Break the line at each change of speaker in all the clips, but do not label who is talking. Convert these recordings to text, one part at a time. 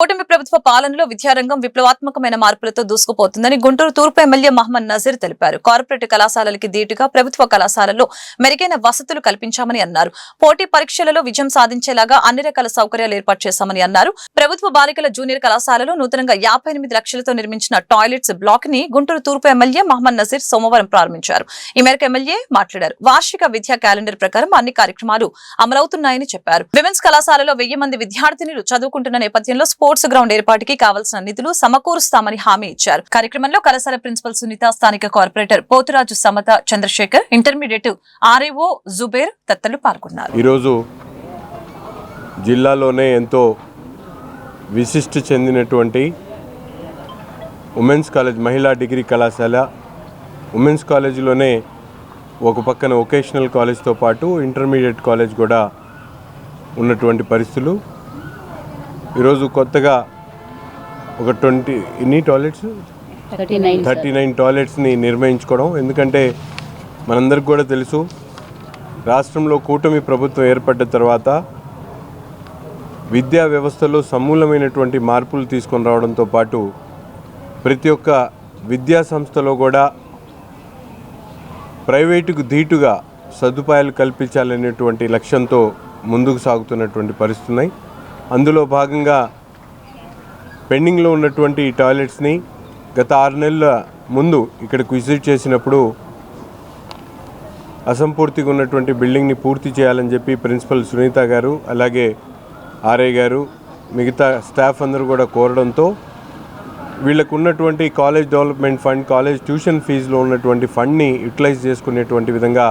కూటమి ప్రభుత్వ పాలనలో విద్యారంగం విప్లవాత్మకమైన మార్పులతో దూసుకుపోతుందని గుంటూరు తూర్పు ఎమ్మెల్యే మహమ్మద్ నజీర్ తెలిపారు. కార్పొరేట్ కళాశాలలకి ధీటుగా ప్రభుత్వ కళాశాలలో మెరుగైన వసతులు కల్పించామని అన్నారు. పోటీ పరీక్షలలో విజయం సాధించేలాగా అన్ని రకాల సౌకర్యాలు ఏర్పాటు చేశామని అన్నారు. ప్రభుత్వ బాలికల జూనియర్ కళాశాలలో నూతనంగా యాభై ఎనిమిది లక్షలతో నిర్మించిన టాయిలెట్స్ బ్లాక్ని గుంటూరు తూర్పు ఎమ్మెల్యే మహమ్మద్ నజీర్ సోమవారం ప్రారంభించారు. ఈ మేరకు ఎమ్మెల్యే మాట్లాడారు. వార్షిక విద్యా క్యాలెండర్ ప్రకారం అన్ని కార్యక్రమాలు అమలవుతున్నాయని చెప్పారు. విమెన్స్ కళాశాలలో వెయ్యి మంది విద్యార్థినులు చదువుకుంటున్న నేపథ్యంలో స్పోర్ట్స్ గ్రౌండ్ ఏర్పాటుకి కావాల్సిన నిధులు సమకూరుస్తామని హామీ ఇచ్చారు. కార్యక్రమంలో కళాశాల ప్రిన్సిపల్ సునీత స్థానిక corporator Poturaju Samatha Chandrasekhar intermediate RAO Zubair తత్తలు పాల్గొన్నారు.
ఈరోజు జిల్లాలోనే ఎంతో విశిష్టి చెందినటువంటి ఉమెన్స్ కాలేజ్ మహిళా డిగ్రీ కళాశాల ఉమెన్స్ కాలేజీలోనే ఒక పక్కన వొకేషనల్ కాలేజ్తో పాటు ఇంటర్మీడియట్ కాలేజ్ కూడా ఉన్నటువంటి పరిస్థితులు. ఈరోజు కొత్తగా ఒక ట్వంటీ ఎన్ని టాయిలెట్స్
థర్టీ నైన్
టాయిలెట్స్ని నిర్మించుకోవడం ఎందుకంటే మనందరికి కూడా తెలుసు రాష్ట్రంలో కూటమి ప్రభుత్వం ఏర్పడ్డ తర్వాత విద్యా వ్యవస్థలో సమూలమైనటువంటి మార్పులు తీసుకొని రావడంతో పాటు ప్రతి ఒక్క విద్యా సంస్థలో కూడా ప్రైవేటుకు ధీటుగా సదుపాయాలు కల్పించాలనేటువంటి లక్ష్యంతో ముందుకు సాగుతున్నటువంటి పరిస్థితులు ఉన్నాయి. అందులో భాగంగా పెండింగ్లో ఉన్నటువంటి టాయిలెట్స్ని గత ఆరు నెలల ముందు ఇక్కడికి విజిట్ చేసినప్పుడు అసంపూర్తిగా ఉన్నటువంటి బిల్డింగ్ని పూర్తి చేయాలని చెప్పి ప్రిన్సిపల్ సునీత గారు అలాగే ఆర్ఐ గారు మిగతా స్టాఫ్ అందరూ కూడా కోరడంతో వీళ్ళకు ఉన్నటువంటి college development fund college tuition ఫీజులో ఉన్నటువంటి ఫండ్ని యూటిలైజ్ చేసుకునేటువంటి విధంగా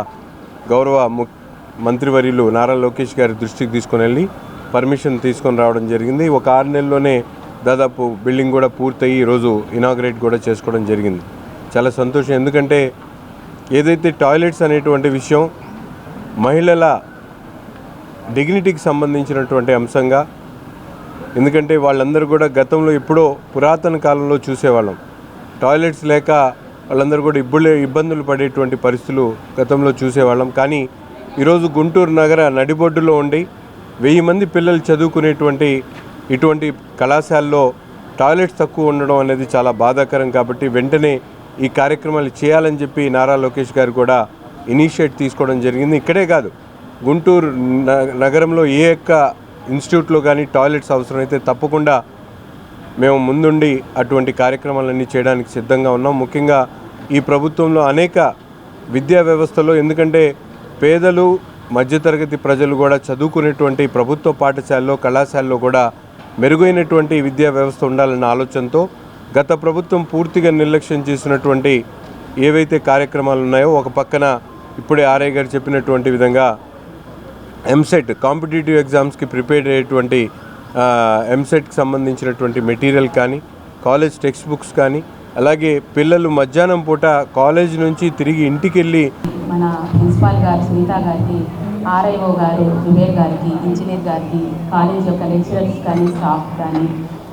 గౌరవ ము మంత్రివర్యులు నారా లోకేష్ గారి దృష్టికి తీసుకుని వెళ్ళి పర్మిషన్ తీసుకొని రావడం జరిగింది. ఒక ఆరు నెలల్లోనే దాదాపు బిల్డింగ్ కూడా పూర్తయి ఈరోజు ఇనాగ్రేట్ కూడా చేసుకోవడం జరిగింది. చాలా సంతోషం. ఎందుకంటే ఏదైతే టాయిలెట్స్ అనేటువంటి విషయం మహిళల డిగ్నిటీకి సంబంధించినటువంటి అంశంగా ఎందుకంటే వాళ్ళందరూ కూడా గతంలో ఎప్పుడో పురాతన కాలంలో చూసేవాళ్ళం. టాయిలెట్స్ లేక వాళ్ళందరూ కూడా ఇబ్బులే ఇబ్బందులు పడేటువంటి పరిస్థితులు గతంలో చూసేవాళ్ళం. కానీ ఈరోజు గుంటూరు నగర నడిబొడ్డులో ఉండి వెయ్యి మంది పిల్లలు చదువుకునేటువంటి ఇటువంటి కళాశాలలో టాయిలెట్స్ తక్కువ ఉండడం అనేది చాలా బాధాకరం కాబట్టి వెంటనే ఈ కార్యక్రమాలు చేయాలని చెప్పి నారా లోకేష్ గారు కూడా ఇనిషియేట్ తీసుకోవడం జరిగింది. ఇక్కడే కాదు గుంటూరు న- నగరంలో ఏ యొక్క ఇన్స్టిట్యూట్లో కానీ టాయిలెట్స్ అవసరమైతే తప్పకుండా మేము ముందుండి అటువంటి కార్యక్రమాలన్నీ చేయడానికి సిద్ధంగా ఉన్నాం. ముఖ్యంగా ఈ ప్రభుత్వంలో అనేక విద్యా వ్యవస్థలో ఎందుకంటే పేదలు మధ్యతరగతి ప్రజలు కూడా చదువుకునేటువంటి ప్రభుత్వ పాఠశాలలో కళాశాలలో కూడా మెరుగైనటువంటి విద్యా వ్యవస్థ ఉండాలన్న ఆలోచనతో గత ప్రభుత్వం పూర్తిగా నిర్లక్ష్యం చేసినటువంటి ఏవైతే కార్యక్రమాలు ఉన్నాయో ఒక పక్కన ఇప్పుడే ఆర్ఐ గారు చెప్పినటువంటి విధంగా ఎంసెట్ కాంపిటేటివ్ ఎగ్జామ్స్కి ప్రిపేర్ అయ్యేటువంటి ఎంసెట్కి సంబంధించినటువంటి మెటీరియల్ కానీ కాలేజ్ టెక్స్ట్ బుక్స్ కానీ అలాగే పిల్లలు మధ్యాహ్నం పూట కాలేజ్ నుంచి తిరిగి ఇంటికి వెళ్ళి
మన ప్రిన్సిపాల్ గారు సునీత గారికి ఆర్ఐఓ గారు జుబేర్ గారికి ఇంజనీర్ గారికి కాలేజ్ యొక్క లెక్చరర్స్ కానీ స్టాఫ్ కానీ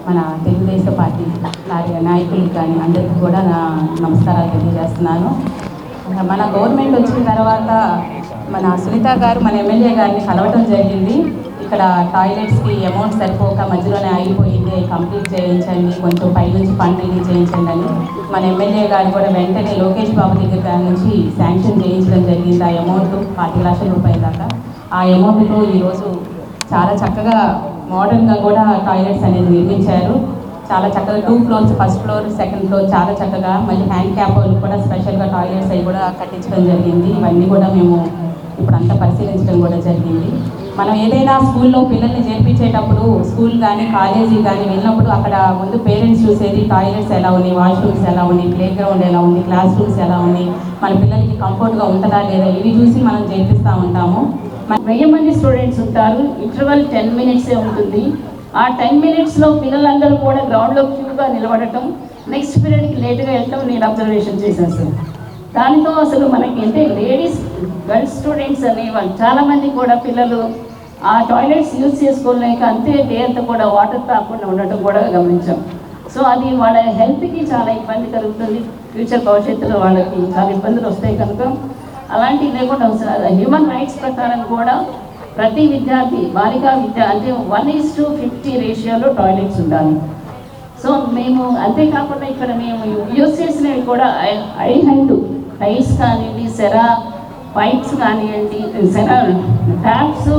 మన తెలుగుదేశం పార్టీ నాయ- నాయకులకు కానీ అందరికీ కూడా నా నమస్కారాలు తెలియజేస్తున్నాను. మన గవర్నమెంట్ వచ్చిన తర్వాత మన సునీత గారు మన ఎమ్మెల్యే గారిని కలవటం జరిగింది. ఇక్కడ టాయిలెట్స్కి అమౌంట్ సరిపోక మధ్యలోనే ఆగిపోయింది. కంప్లీట్ చేయించండి కొంచెం పైనుంచి ఫండ్ రిలీజ్ చేయించండి అని మన ఎమ్మెల్యే గారు కూడా వెంటనే లోకేష్ బాబు దగ్గర నుంచి శాంక్షన్ చేయించడం జరిగింది. ఆ అమౌంట్ పాతిక లక్షల రూపాయల దాకా. ఆ అమౌంట్తో ఈరోజు చాలా చక్కగా మోడర్న్గా కూడా టాయిలెట్స్ అనేది నిర్మించారు. చాలా చక్కగా two floors first floor second floor చాలా చక్కగా మళ్ళీ హ్యాండ్ క్యాప్ కూడా స్పెషల్గా టాయిలెట్స్ అవి కూడా కట్టించడం జరిగింది. ఇవన్నీ కూడా మేము ఇప్పుడు అంతా పరిశీలించడం కూడా జరిగింది. మనం ఏదైనా స్కూల్లో పిల్లల్ని చేర్పించేటప్పుడు స్కూల్ కానీ కాలేజీ కానీ వెళ్ళినప్పుడు అక్కడ ముందు పేరెంట్స్ చూసేది టాయిలెట్స్ ఎలా ఉన్నాయి వాష్రూమ్స్ ఎలా ఉన్నాయి ప్లే గ్రౌండ్ ఎలా ఉంది క్లాస్ రూమ్స్ ఎలా ఉన్నాయి మన పిల్లలకి కంఫర్ట్గా ఉంటుందా లేదా ఇవి చూసి మనం చేర్పిస్తూ ఉంటాము.
వెయ్యి మంది స్టూడెంట్స్ ఉంటారు. ఇంటర్వల్ టెన్ మినిట్సే ఉంటుంది. ఆ టెన్ మినిట్స్లో పిల్లలందరూ కూడా గ్రౌండ్లో క్యూగా నిలబడటం నెక్స్ట్ పీరియడ్కి లేట్గా వెళ్ళటం నేను అబ్జర్వేషన్ చేశాను సార్. దానితో అసలు మనకి అంటే లేడీస్ గర్ల్స్ స్టూడెంట్స్ అనేవాళ్ళు చాలామంది కూడా పిల్లలు ఆ టాయిలెట్స్ యూజ్ చేసుకోలేక అంతే పేరుతో కూడా వాటర్ తాకుండా ఉండటం కూడా గమనించాం. సో అది వాళ్ళ హెల్త్కి చాలా ఇబ్బంది కలుగుతుంది. ఫ్యూచర్ భవిష్యత్తులో వాళ్ళకి చాలా ఇబ్బందులు వస్తాయి కనుక. అలాంటివి లేకుండా హ్యూమన్ రైట్స్ ప్రకారం కూడా ప్రతి విద్యార్థి బాలికా విద్య అంటే వన్ ఈజ్ టు ఫిఫ్టీ రేషియోలో టాయిలెట్స్ ఉండాలి. సో మేము అంతేకాకుండా ఇక్కడ మేము యూజ్ చేసినవి కూడా ఐ హైట్ టైల్స్ కానివ్వండి సెరా పైప్స్ కానివ్వండి సెరా ట్యాప్స్